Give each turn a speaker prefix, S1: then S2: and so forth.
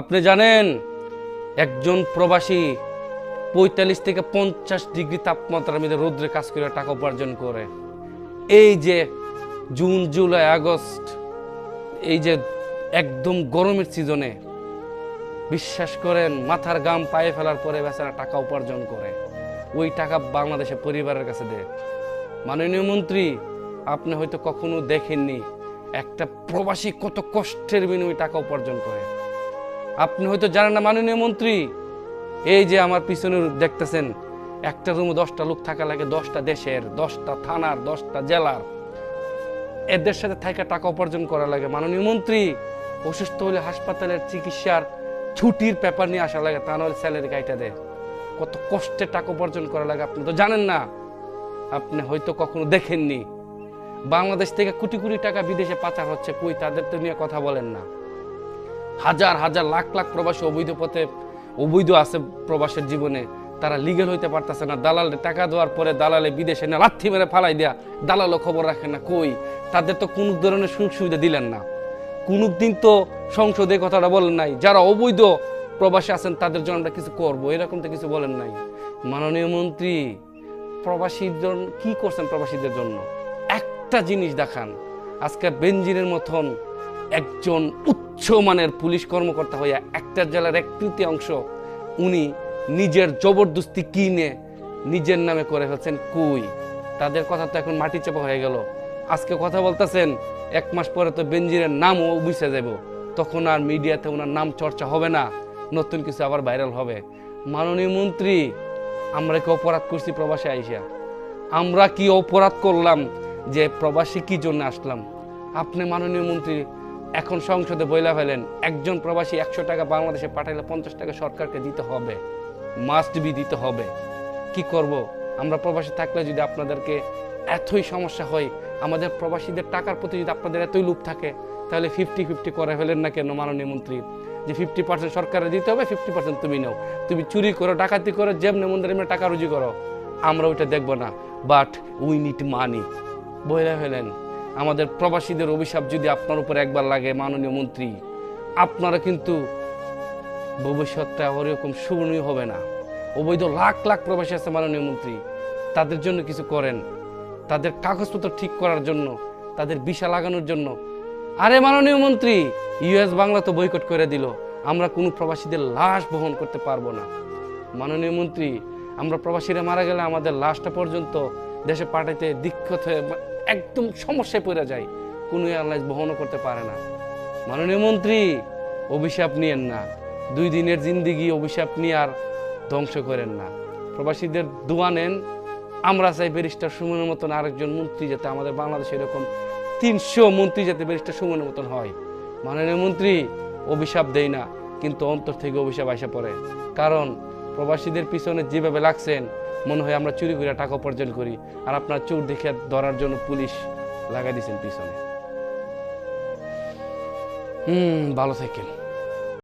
S1: আপনি জানেন, একজন প্রবাসী পঁয়তাল্লিশ থেকে পঞ্চাশ ডিগ্রি তাপমাত্রার মধ্যে রৌদ্রে কাজ করে টাকা উপার্জন করে। এই যে জুন, জুলাই, আগস্ট, এই যে একদম গরমের সিজনে, বিশ্বাস করেন, মাথার গাম পায়ে ফেলার পরে বেচারা টাকা উপার্জন করে। ওই টাকা বাংলাদেশে পরিবারের কাছে দেয় মাননীয় মন্ত্রী, আপনি হয়তো কখনো দেখেননি, একটা প্রবাসী কত কষ্টের বিনিময়ে টাকা উপার্জন করে। আপনি হয়তো জানেন না, মাননীয় মন্ত্রী। এই যে আমার পিছনে দেখতেছেন, একটা রুমে দশটা লোক থাকা লাগে, দশটা দেশের, দশটা থানার, দশটা জেলার। এদের সাথে থাকা টাকা উপার্জন করা লাগে। মাননীয় মন্ত্রী, অসুস্থ হলে হাসপাতালের চিকিৎসার ছুটির পেপার নিয়ে আসা লাগে, তা নাহলে স্যালারি কাইটা দেয়। কত কষ্টে টাকা উপার্জন করা লাগে, আপনি তো জানেন না। আপনি হয়তো কখনো দেখেননি। বাংলাদেশ থেকে কোটি কোটি টাকা বিদেশে পাচার হচ্ছে, কই তাদের তো নিয়ে কথা বলেন না। হাজার হাজার, লাখ লাখ প্রবাসী অবৈধ পথে, অবৈধ আছে প্রবাসের জীবনে। তারা লিগেল হইতে পারতেছে না। দালাল টাকা দেওয়ার পরে দালালে বিদেশে না লাথি মেরে ফালাই দেয়া। দালালও খবর রাখে না। কই? তাদের তো কোনো ধরনের সুযোগ সুবিধা দিলেন না। কোনো দিন তো সংসদে কথাটা বলেন নাই। যারা অবৈধ প্রবাসী আছেন, তাদের জন্য আমরা কিছু করব। এরকম তো কিছু বলেন নাই। মাননীয় মন্ত্রী, প্রবাসীর জন্য কি করছেন প্রবাসীদের জন্য? একটা জিনিস দেখান। আজকে বেঞ্জিনের মতন একজন উচ্চ মানের পুলিশ কর্মকর্তা হইয়া একটা জেলার এক তৃতীয়াংশ উনি নিজের জবরদস্তি কিনে নিজের নামে করে ফেলছেন কই। তাদের কথা তো এখন মাটি চাপা হয়ে গেল। আজকে কথা বলতেছেন, এক মাস পরে তো বেঞ্জিরের নামও বুঝে যাব তখন আর মিডিয়াতে ওনার নাম চর্চা হবে না, নতুন কিছু আবার ভাইরাল হবে। মাননীয় মন্ত্রী, আমরা কি অপরাধ করছি প্রবাসে আইসা? আমরা কি অপরাধ করলাম যে প্রবাসী কি জন্য আসলাম? আপনি মাননীয় মন্ত্রী এখন সংসদে বইলা ফেলেন, একজন প্রবাসী একশো টাকা বাংলাদেশে পাঠাইলে পঞ্চাশ টাকা সরকারকে দিতে হবে। মাস্ট বি দিতে হবে। কি করব? আমরা প্রবাসী থাকলে যদি আপনাদেরকে এতই সমস্যা হয়, আমাদের প্রবাসীদের টাকার প্রতি যদি আপনাদের এতই লুপ থাকে, তাহলে ফিফটি ফিফটি করে ফেলেন না কেন মাননীয় মন্ত্রী? যে ফিফটি পার্সেন্ট সরকারে দিতে হবে ফিফটি পার্সেন্ট তুমি নাও। তুমি চুরি করো, ডাকাতি করো, যেমনি মন্দিরে এমনি টাকা রুজি করো। আমরা ওইটা দেখব না। বাট উই নিড মানি বইলা ফেলেন। আমাদের প্রবাসীদের অভিশাপ যদি আপনার উপর একবার লাগে, মাননীয় মন্ত্রী, আপনারা কিন্তু ভবিষ্যৎটা ওরকম সুবর্ণীয় হবে না। অবৈধ লাখ লাখ প্রবাসী আছে মাননীয় মন্ত্রী, তাদের জন্য কিছু করেন। তাদের কাগজপত্র ঠিক করার জন্য, তাদের বিশা লাগানোর জন্য। আরে মাননীয় মন্ত্রী ইউএস বাংলা তো বয়কট করে দিল, আমরা কোনো প্রবাসীদের লাশ বহন করতে পারব না। মাননীয় মন্ত্রী, আমরা প্রবাসীরা মারা গেলে আমাদের লাশটা পর্যন্ত দেশে পাঠাইতে দীক্ষত হয়ে একদম সমস্যায় পড়ে যায়। কোনো এয়ারলাইন্স বহনও করতে পারে না। মাননীয় মন্ত্রী, অভিশাপ নিয়েন না। দুই দিনের জিন্দিগি অভিশাপ নিয়ে আর ধ্বংস করেন না। প্রবাসীদের দোয়া নেন। আমরা চাই ব্যারিস্টার সুমনের মতন আরেকজন মন্ত্রী যাতে আমাদের বাংলাদেশে এরকম তিনশো মন্ত্রী যাতে ব্যারিস্টার সুমনের মতন হয়। মাননীয় মন্ত্রী, অভিশাপ দেয় না, কিন্তু অন্তর থেকে অভিশাপ আসা পড়ে। কারণ প্রবাসীদের পিছনে যেভাবে লাগছেন, মনে হয় আমরা চুরি করে টাকা উপার্জন করি। আর আপনার চোর দেখে ধরার জন্য পুলিশ লাগাই দিয়েছেন পিছনে। হুম, ভালো থাকেন।